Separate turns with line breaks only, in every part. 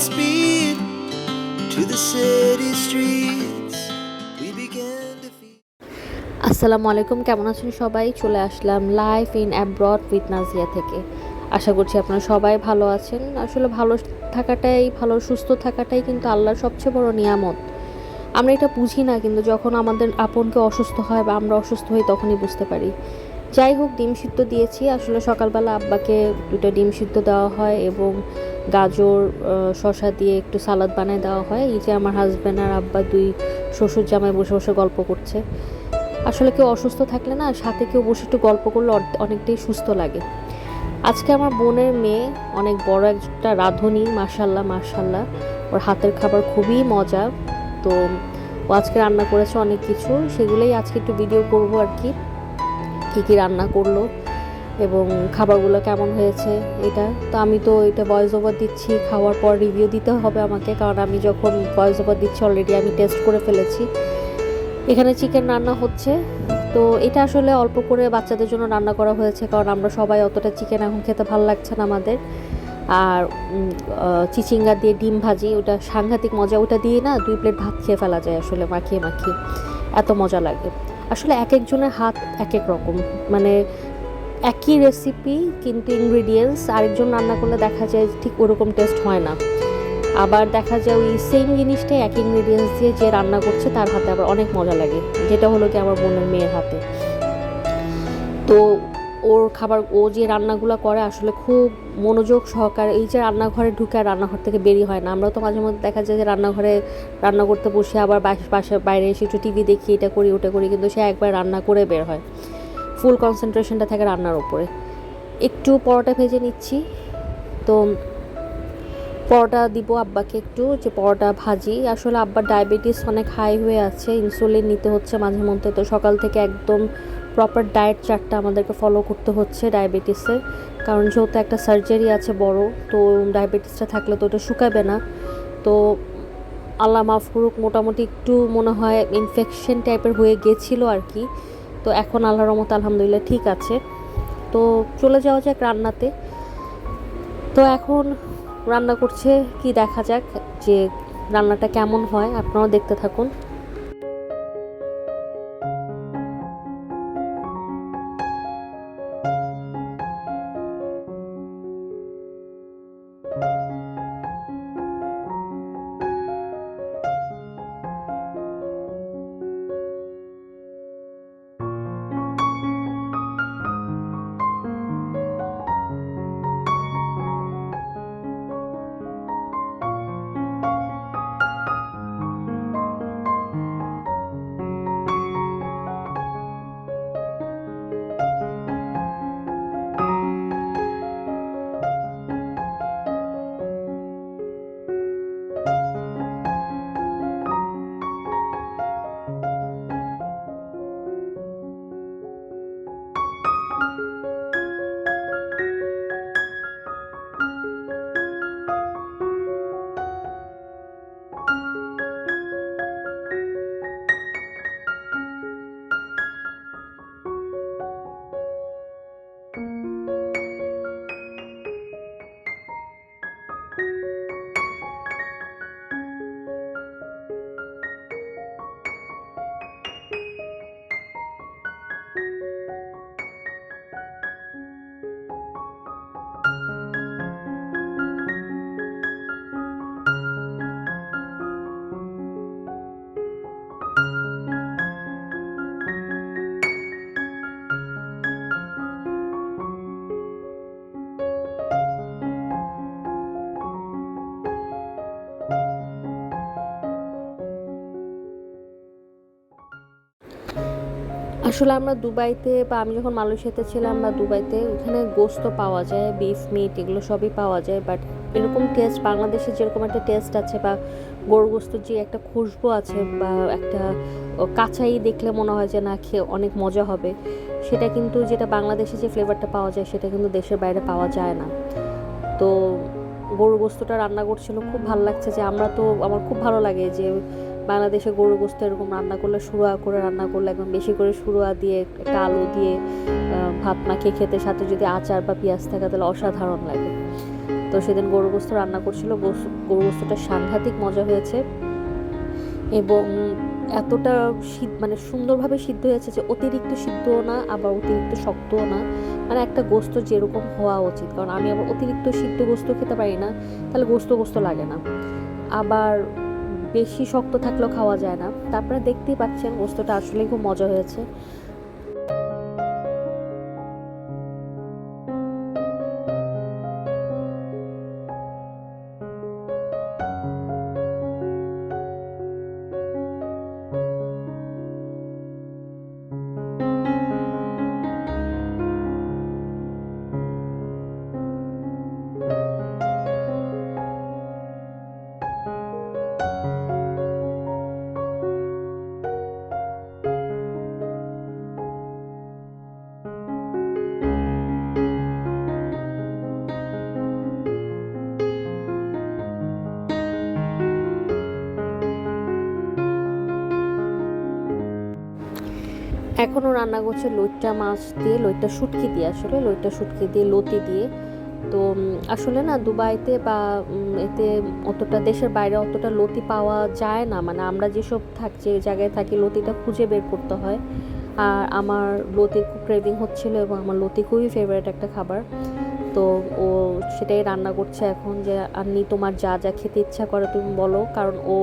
speed to the city streets. We began to feel.
আসসালামু আলাইকুম, কেমন আছেন সবাই? চলে আসলাম life in abroad with Nazia থেকে। আশা করছি আপনারা সবাই ভালো আছেন। আসলে ভালো থাকাটাই, ভালো সুস্থ থাকাটাই কিন্তু আল্লাহর সবচেয়ে বড় নিয়ামত। আমরা এটা বুঝি না, কিন্তু যখন আমাদের আপনকে অসুস্থ হয় বা আমরা অসুস্থ হই, তখনই বুঝতে পারি। যাই হোক, ডিম সিদ্ধ দিয়েছি। আসলে সকালবেলা আব্বাকে দুটো ডিম সিদ্ধ দেওয়া হয় এবং গাজর শসা দিয়ে একটু সালাদ বানিয়ে দেওয়া হয়। এই যে আমার হাজব্যান্ড আর আব্বা দুই শ্বশুর জামাই বসে বসে গল্প করছে। আসলে কেউ অসুস্থ থাকলে না, সাথে কেউ বসে একটু গল্প করলে অনেকটাই সুস্থ লাগে। আজকে আমার বোনের মেয়ে অনেক বড় একটা রাঁধুনি মার্শাল্লাহ মার্শাল্লাহ ওর হাতের খাবার খুবই মজা। তো ও আজকে রান্না করেছে অনেক কিছু। সেগুলোই আজকে একটু ভিডিও করব আর কি। কী কী রান্না করল। এবং খাবারগুলো কেমন হয়েছে এটা। তো আমি তো এটা ভয়েস ওভার দিচ্ছি, খাওয়ার পর রিভিউ দিতে হবে আমাকে, কারণ আমি যখন ভয়েস ওভার দিচ্ছি অলরেডি আমি টেস্ট করে ফেলেছি। এখানে চিকেন রান্না হচ্ছে। তো এটা আসলে অল্প করে বাচ্চাদের জন্য রান্না করা হয়েছে, কারণ আমরা সবাই অতটা চিকেন এখন খেতে ভালো লাগছে না আমাদের। আর চিচিঙ্গা দিয়ে ডিম ভাজি, ওটা সাংঘাতিক মজা, ওটা দিয়ে না দুই প্লেট ভাত খেয়ে ফেলা যায় আসলে মাখিয়ে মাখিয়ে। এত মজা লাগে। আসলে এক একজনের হাত এক এক রকম। মানে একই রেসিপি কিন্তু ইনগ্রিডিয়েন্টস আরেকজন রান্না করলে দেখা যায় ঠিক ওরকম টেস্ট হয় না। আবার দেখা যায় ওই সেম জিনিসটাই এক ইনগ্রিডিয়েন্টস দিয়ে যে রান্না করছে তার হাতে আবার অনেক মজা লাগে, যেটা হলো কি আমার বোনের মেয়ের হাতে। তো ওর খাবার, ও যে রান্নাগুলো করে আসলে খুব মনোযোগ সহকারে, এই যে রান্নাঘরে ঢুকে আর রান্নাঘর থেকে বেরিয়ে হয় না। আমরা তো মাঝে মধ্যে দেখা যায় যে রান্নাঘরে রান্না করতে বসে আবার পাশে বাইরে এসে একটু টিভি দেখি, এটা করি, ওটা করি, কিন্তু সে একবার রান্না করে বের হয়। ফুল কনসেন্ট্রেশনটা থাকে রান্নার উপরে। একটু পরোটা ভেজে নিচ্ছি। তো পরোটা দিব আব্বাকে একটু, যে পরোটা ভাজি। আসলে আব্বার ডায়াবেটিস অনেক হাই হয়ে আছে ইনসুলিন নিতে হচ্ছে মাঝে মধ্যে। তো সকাল থেকে একদম প্রপার ডায়েট চার্টটা আমাদেরকে ফলো করতে হচ্ছে ডায়াবেটিসের। কারণ যেহেতু একটা সার্জারি আছে বড়, তো ডায়াবেটিসটা থাকলে তো ওটা শুকাবে না। তো আল্লাহ মাফ করুক, মোটামুটি একটু মনে হয় ইনফেকশন টাইপের হয়ে গেছিল আর কি। তো এখন আল্লাহ রহমত আলহামদুলিল্লাহ ঠিক আছে। তো চলে যাওয়া যাক রান্নাতে। তো এখন রান্না করছে, কি দেখা যাক যে রান্নাটা কেমন হয়, আপনারাও দেখতে থাকুন। আসলে আমরা দুবাইতে বা আমি যখন মালয়েশিয়াতে ছিলাম বা দুবাইতে, ওখানে গোস্ত পাওয়া যায় বিফ মিট এগুলো সবই পাওয়া যায় বাট এরকম টেস্ট বাংলাদেশে যেরকম একটা টেস্ট আছে বা গোস্ত যে একটা খুশবু আছে বা একটা কাঁচাই দেখলে মনে হয় যে না, খেয়ে অনেক মজা হবে, সেটা কিন্তু যেটা বাংলাদেশে যে ফ্লেভারটা পাওয়া যায়, সেটা কিন্তু দেশের বাইরে পাওয়া যায় না। তো গরু গোস্তটা রান্না করছিল, খুব ভালো লাগছে যে আমরা তো, আমার খুব ভালো লাগে যে বাংলাদেশে গরু গোস্ত এরকম রান্না করলে সুরোয়া করে রান্না করলে একদম বেশি করে সুরোয়া দিয়ে একটা আলু দিয়ে ভাত মাখিয়ে খেতে, সাথে যদি আচার বা পেঁয়াজ থাকে তাহলে অসাধারণ লাগে। তো সেদিন গরু গোস্ত রান্না করছিল গরু গোস্তটা সাংঘাতিক মজা হয়েছে এবং এতটা সিদ্ধ মানে সুন্দরভাবে সিদ্ধ হয়েছে যে অতিরিক্ত সিদ্ধও না, আবার অতিরিক্ত শক্তও না। মানে একটা গোস্ত যেরকম হওয়া উচিত, কারণ আমি আবার অতিরিক্ত সিদ্ধ গোস্ত খেতে পারি না, তাহলে গোস্ত গোস্ত লাগে না। আবার বেশি শক্ত থাকলেও খাওয়া যায় না। তারপরে দেখতেই পাচ্ছেন গোস্তটা আসলেই খুব মজা হয়েছে। এখনও রান্না করছে লইট্টা মাছ দিয়ে, লইট্টা শুটকি দিয়ে আসলে, লইট্টা শুটকি দিয়ে, লতি দিয়ে। তো আসলে না দুবাইতে বা এতে অতটা দেশের বাইরে অতটা লতি পাওয়া যায় না। মানে আমরা যেসব থাক যে জায়গায় থাকি, লতিটা খুঁজে বের করতে হয়। আর আমার লতি খুব ক্রেভিং হচ্ছিল এবং আমার লতি খুবই ফেভারিট একটা খাবার। তো ও সেটাই রান্না করছে এখন যে, আন্নি, তোমার যা যা খেতে ইচ্ছা করে, তুমি বলো। কারণ ও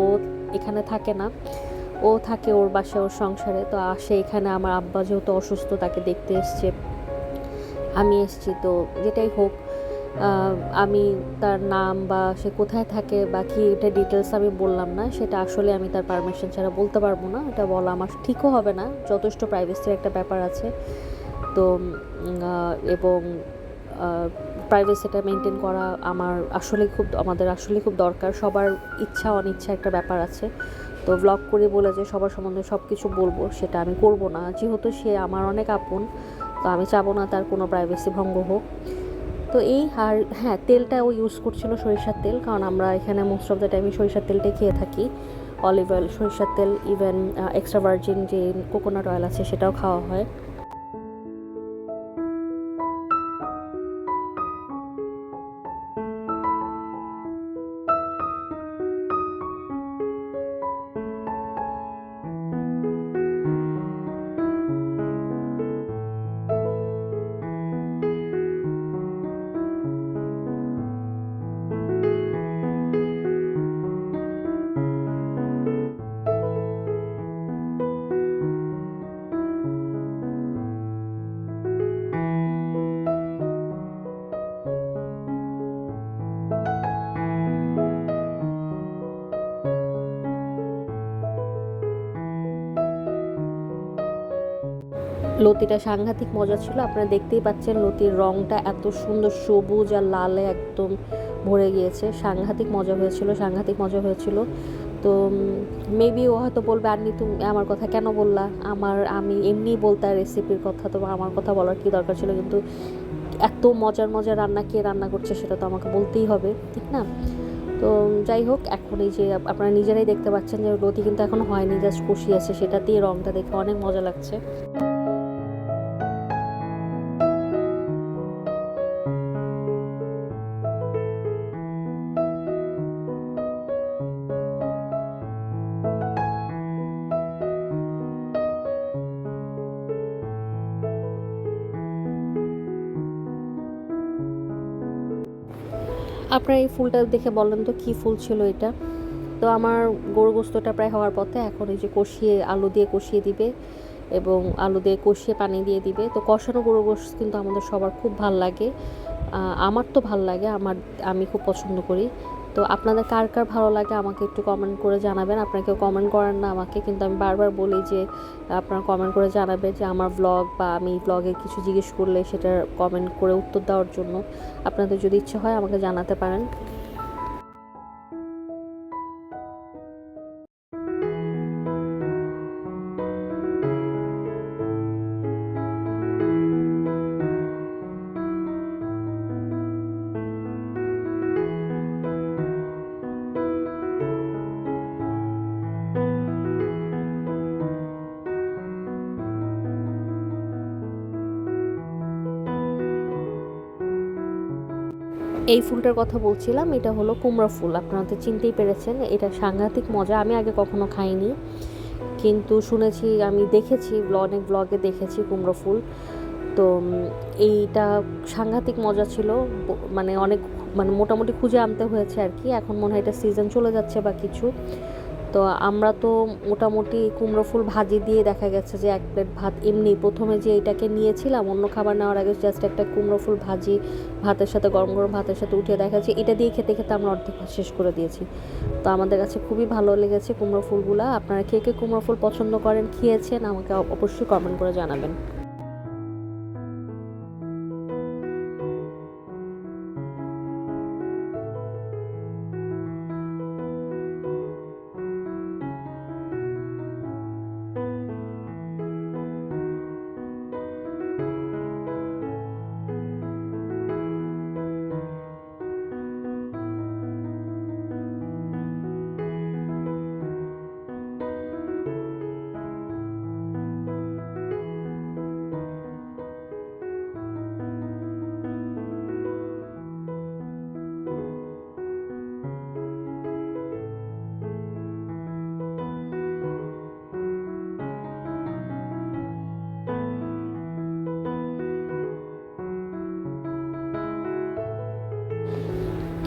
এখানে থাকে না। ও থাকে ওর বাসায়, ওর সংসারে। তো আসে এখানে আমার আব্বা যেহেতু অসুস্থ, তাকে দেখতে এসছে। আমি এসছি, তো যেটাই হোক আমি তার নাম বা সে কোথায় থাকে বা কি এটা ডিটেলস আমি বললাম না। সেটা আসলে আমি তার পারমিশন ছাড়া বলতে পারব না। এটা বলা আমার ঠিকও হবে না। যথেষ্ট প্রাইভেসির একটা ব্যাপার আছে। তো এবং প্রাইভেসিটা মেনটেন করা আমার আসলে খুব, আমাদের আসলে খুব দরকার। সবার ইচ্ছা অনিচ্ছা একটা ব্যাপার আছে। তো ব্লগ করে বলে যে সবার সম্বন্ধে সব কিছু বলব, সেটা আমি করব না। যেহেতু সে আমার অনেক আপন, তো আমি চাবো না তার কোনো প্রাইভেসি ভঙ্গ হোক। তো এই আর হ্যাঁ তেলটা ও ইউজ করছিল সরিষার তেল, কারণ আমরা এখানে মোস্ট অফ দ্য টাইমে সরিষার তেলটাই খেয়ে থাকি। অলিভ অয়েল সরিষার তেল ইভেন এক্সট্রা ভার্জিন যে কোকোনাট অয়েল আছে সেটাও খাওয়া হয়। লতিটা সাংঘাতিক মজা ছিল। আপনারা দেখতেই পাচ্ছেন লতির রংটা এত সুন্দর, সবুজ আর লালে একদম ভরে গিয়েছে। সাংঘাতিক মজা হয়েছিল, সাংঘাতিক মজা হয়েছিল। তো মেবি ও হয়তো বলবে, আন্নি, তুমি আমার কথা কেন বললা? আমার, আমি এমনি বলতাম রেসিপির কথা, তো আমার কথা বলার কি দরকার ছিল? কিন্তু এত মজার মজার রান্না, কে রান্না করছে সেটা তো আমাকে বলতেই হবে, ঠিক না? তো, যাই হোক, এখন এই যে আপনারা নিজেরাই দেখতে পাচ্ছেন যে লতি কিন্তু এখন হয়নি জাস্ট কষি কষিয়েছে। সেটাতেই রংটা দেখে অনেক মজা লাগছে। এই ফুলটা দেখে বলেন তো কি ফুল ছিল এটা? তো আমার গরু গোস্তটা প্রায় হওয়ার পথে এখন এই যে কষিয়ে আলু দিয়ে কষিয়ে দিবে এবং আলু দিয়ে কষিয়ে পানি দিয়ে দিবে। তো কষানো গরু গোস্ত কিন্তু আমাদের সবার খুব ভালো লাগে। আমার তো ভালো লাগে, আমার, আমি খুব পছন্দ করি। তো আপনাদের কার কার ভালো লাগে আমাকে একটু কমেন্ট করে জানাবেন। আপনারা কেউ কমেন্ট করেন না আমাকে, কিন্তু আমি বারবার বলি যে, আপনারা কমেন্ট করে জানাবেন যে আমার ব্লগ বা আমি ব্লগে কিছু জিজ্ঞেস করলে সেটার কমেন্ট করে উত্তর দেওয়ার জন্য। আপনাদের যদি ইচ্ছে হয় আমাকে জানাতে পারেন। এই ফুলটার কথা বলছিলাম, এটা হলো কুমড়া ফুল। আপনারা তো চিনতেই পেরেছেন, এটা সাংঘাতিক মজা, আমি আগে কখনো খাইনি। কিন্তু শুনেছি, আমি দেখেছি অনেক ব্লগে দেখেছি কুমড়ো ফুল। তো এইটা সাংঘাতিক মজা ছিল মানে অনেক মানে মোটামুটি খুঁজে আনতে হয়েছে আর কি। এখন মনে হয় এটা সিজন চলে যাচ্ছে বা কিছু। তো আমরা তো মোটামুটি কুমড়ো ফুল ভাজি দিয়ে দেখা গেছে যে এক প্লেট ভাত এমনি। প্রথমে যে এটাকে নিয়েছিলাম, অন্য খাবার নেওয়ার আগে জাস্ট একটা কুমড়ো ফুল ভাজি, ভাতের সাথে, গরম গরম ভাতের সাথে উঠিয়ে দেখা যাচ্ছে। এটা দিয়ে খেতে খেতে আমরা অর্ধেক শেষ করে দিয়েছি। তো আমাদের কাছে খুবই ভালো লেগেছে কুমড়ো ফুলগুলা। আপনারা কে কে কুমড়ো ফুল পছন্দ করেন, খেয়েছেন, আমাকে অবশ্যই কমেন্ট করে জানাবেন।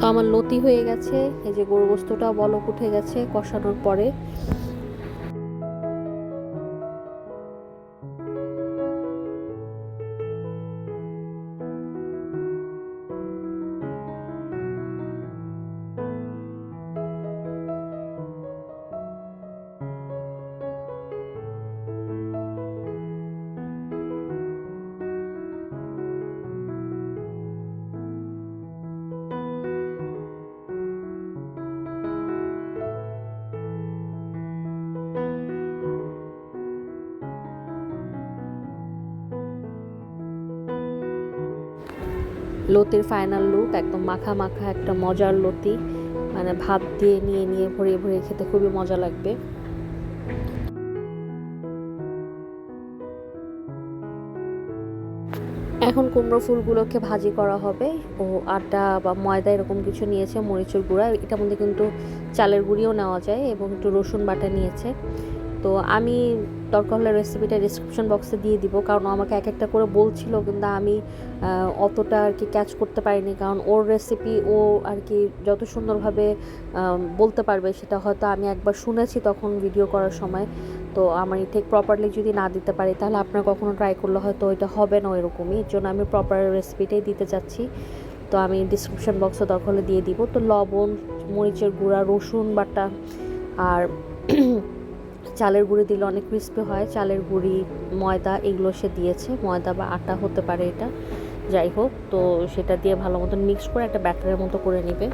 তো আমার লতি হয়ে গেছে এই যে গোরগোস্তটা বলক উঠে গেছে কষানোর পরে। লতির ফাইনাল লুক একদম মাখা মাখা, একটা মজার লতি মানে ভাত দিয়ে নিয়ে নিয়ে, ভরিয়ে ভরিয়ে খেতে খুবই মজা লাগবে। এখন কুমড়ো ফুলগুলোকে ভাজি করা হবে। ও আটা বা ময়দা এরকম কিছু নিয়েছে, মরিচের গুঁড়া। এটার মধ্যে কিন্তু চালের গুঁড়িও নেওয়া যায় এবং একটু রসুন বাটা নিয়েছে। তো আমি দরকার হলে রেসিপিটা ডিসক্রিপশন বক্সে দিয়ে দিব। কারণ আমাকে এক একটা করে বলছিল, কিন্তু আমি অতটা আর কি ক্যাচ করতে পারিনি। কারণ ওর রেসিপি ও আর কি যত সুন্দরভাবে বলতে পারবে সেটা হয়তো আমি একবার শুনেছি তখন ভিডিও করার সময়। তো আমার ঠিক প্রপারলি যদি না দিতে পারি, তাহলে আপনার কখনো ট্রাই করলে হয়তো ওইটা হবে না ওইরকমই। এর জন্য আমি প্রপার রেসিপিটাই দিতে চাচ্ছি। তো আমি ডিসক্রিপশন বক্সে দরকার হলে দিয়ে দিব। তো লবণ, মরিচের গুঁড়া, রসুন বাটা আর চালের গুঁড়ি দিলে অনেক ক্রিস্পি হয়। চালের গুঁড়ি, ময়দা এগুলো সে দিয়েছে। ময়দা বা আটা হতে পারে এটা। যাই হোক, তো সেটা দিয়ে ভালো মতন মিক্স করে একটা ব্যাটারের মতো করে নেবে।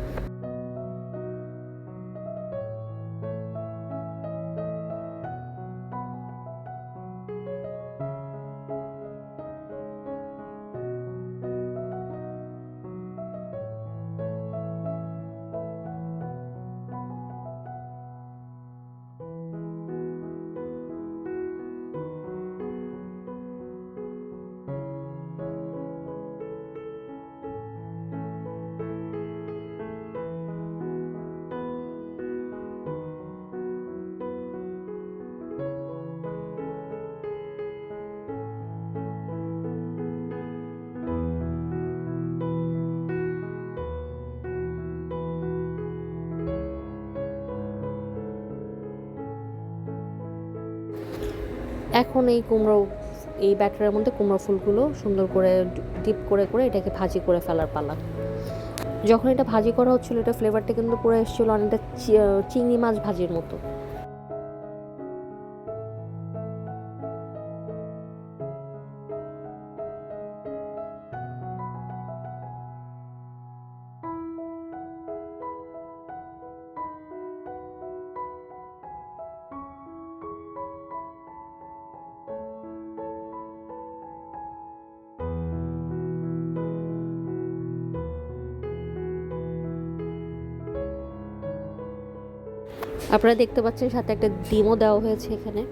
এখন এই কুমড়ো, এই ব্যাটারের মধ্যে কুমড়ো ফুলগুলো সুন্দর করে ডিপ করে করে এটাকে ভাজি করে ফেলার পালা। যখন এটা ভাজি করা হচ্ছিল, এটা ফ্লেভারটা কিন্তু পুরো এসেছিল অনেকটা চিংড়ি মাছ ভাজির মতো। আপনারা দেখতে পাচ্ছেন সাথে একটা ডিমও দেওয়া হয়েছে এখানে।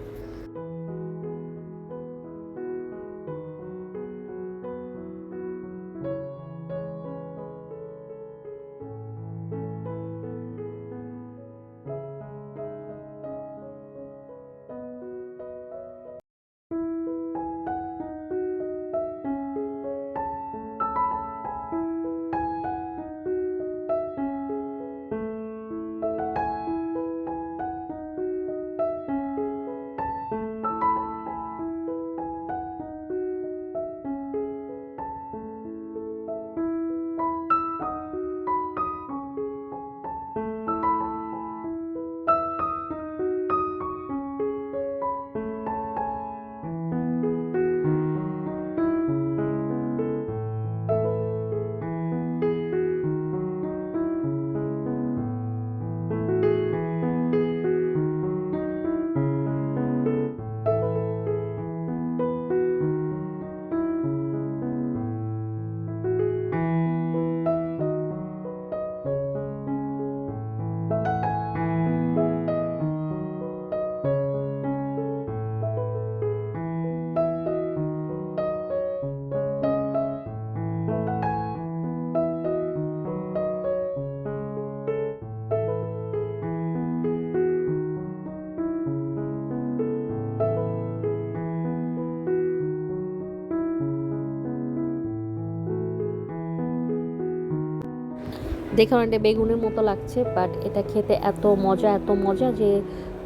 দেখে অনেকটা বেগুনের মতো লাগছে বাট এটা খেতে এত মজা এত মজা যে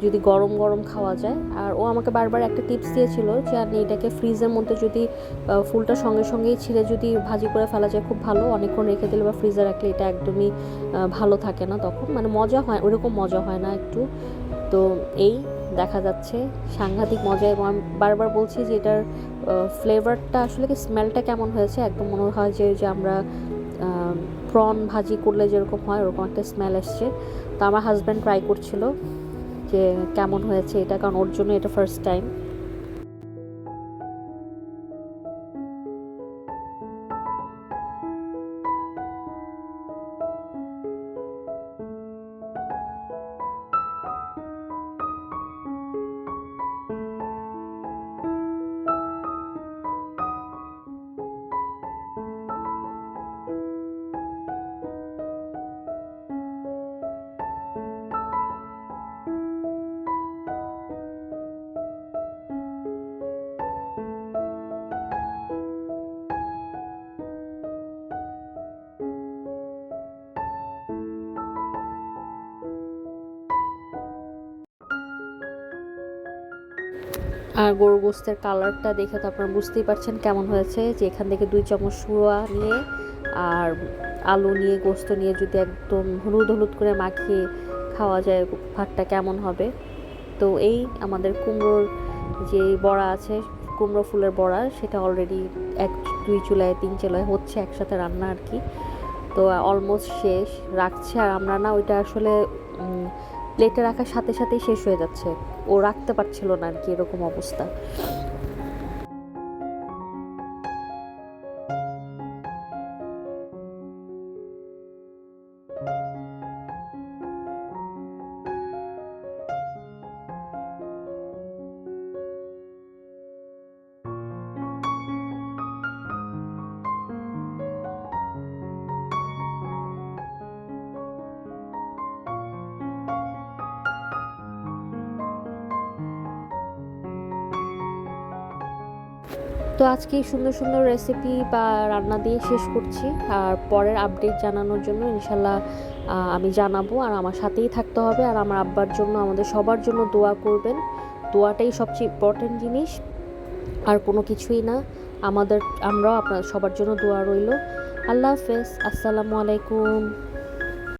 যদি গরম গরম খাওয়া যায়। আর ও আমাকে বারবার একটা টিপস দিয়েছিল যে আপনি এটাকে ফ্রিজের মধ্যে যদি ফুলটা সঙ্গে সঙ্গেই ছিঁড়ে যদি ভাজি করে ফেলা যায়, খুব ভালো। অনেকক্ষণ রেখে দিলে বা ফ্রিজে রাখলে এটা একদমই ভালো থাকে না তখন। মানে মজা হয়, ওরকম মজা হয় না একটু। তো এই দেখা যাচ্ছে সাংঘাতিক মজা এবং আমি বারবার বলছি যে, এটার ফ্লেভারটা আসলে কি স্মেলটা কেমন হয়েছে? একদম মনে হয় যে যে আমরা প্রন ভাজি করলে যেরকম হয়, ওরকম একটা স্মেল এসছে। তো আমার হাজব্যান্ড ট্রাই করছিল যে কেমন হয়েছে এটা, কারণ ওর জন্য এটা ফার্স্ট টাইম আর গরু গোস্তের কালারটা দেখে তো আপনারা বুঝতেই পারছেন কেমন হয়েছে যে এখান থেকে দুই চামচ সুয়া নিয়ে আর আলু নিয়ে, গোস্ত নিয়ে যদি একদম হলুদ হলুদ করে মাখিয়ে খাওয়া যায়, ভাতটা কেমন হবে? তো এই আমাদের কুমড়োর যে বড়া আছে, কুমড়ো ফুলের বড়া, সেটা অলরেডি এক দুই চুলায়, তিন চুলায় হচ্ছে, একসাথে রান্না আর কি। তো অলমোস্ট শেষ, রাখছে। আর আমরা না, ওইটা আসলে প্লেটে রাখার সাথে সাথেই শেষ হয়ে যাচ্ছে। ও রাখতে পারছিল না আর কি এরকম অবস্থা। তো আজকে সুন্দর সুন্দর রেসিপি বা রান্না দিয়ে শেষ করছি। আর পরের আপডেট জানানোর জন্য ইনশাল্লাহ আমি জানাব। আর আমার সাথেই থাকতে হবে। আর আমার আব্বার জন্য, আমাদের সবার জন্য দোয়া করবেন। দোয়াটাই সবচেয়ে ইম্পর্টেন্ট জিনিস। আর কোনো কিছুই না। আমাদের, আমরাও আপনার, সবার জন্য দোয়া রইল। আল্লাহ হাফেজ। আসসালামু আলাইকুম।